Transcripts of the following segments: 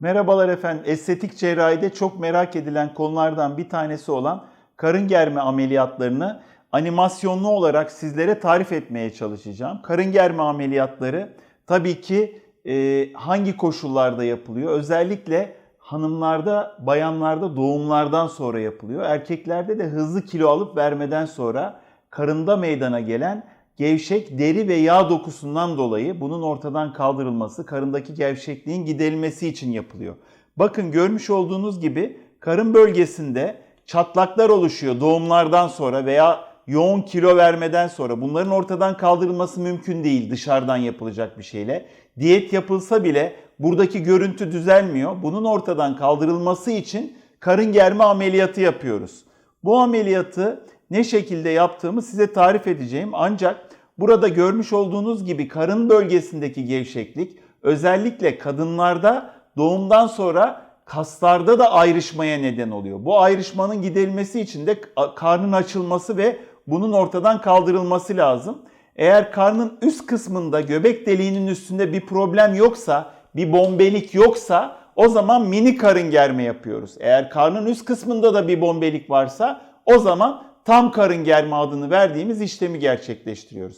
Merhabalar efendim. Estetik cerrahide çok merak edilen konulardan bir tanesi olan karın germe ameliyatlarını animasyonlu olarak sizlere tarif etmeye çalışacağım. Karın germe ameliyatları tabii ki e, hangi koşullarda yapılıyor? Özellikle hanımlarda, bayanlarda doğumlardan sonra yapılıyor. Erkeklerde de hızlı kilo alıp vermeden sonra karında meydana gelen gevşek deri ve yağ dokusundan dolayı bunun ortadan kaldırılması, karındaki gevşekliğin giderilmesi için yapılıyor. Bakın görmüş olduğunuz gibi karın bölgesinde çatlaklar oluşuyor doğumlardan sonra veya yoğun kilo vermeden sonra. Bunların ortadan kaldırılması mümkün değil dışarıdan yapılacak bir şeyle. Diyet yapılsa bile buradaki görüntü düzelmiyor. Bunun ortadan kaldırılması için karın germe ameliyatı yapıyoruz. Bu ameliyatı ne şekilde yaptığımı size tarif edeceğim. Ancak burada görmüş olduğunuz gibi karın bölgesindeki gevşeklik özellikle kadınlarda doğumdan sonra kaslarda da ayrışmaya neden oluyor. Bu ayrışmanın giderilmesi için de karnın açılması ve bunun ortadan kaldırılması lazım. Eğer karnın üst kısmında göbek deliğinin üstünde bir problem yoksa, bir bombelik yoksa o zaman mini karın germe yapıyoruz. Eğer karnın üst kısmında da bir bombelik varsa o zaman tam karın germe adını verdiğimiz işlemi gerçekleştiriyoruz.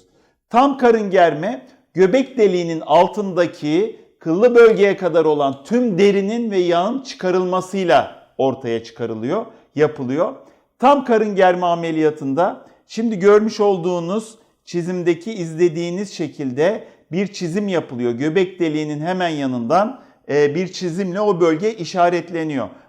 Tam karın germe göbek deliğinin altındaki kıllı bölgeye kadar olan tüm derinin ve yağın çıkarılmasıyla ortaya çıkarılıyor, yapılıyor. Tam karın germe ameliyatında şimdi görmüş olduğunuz çizimdeki izlediğiniz şekilde bir çizim yapılıyor. Göbek deliğinin hemen yanından e, bir çizimle o bölge işaretleniyor.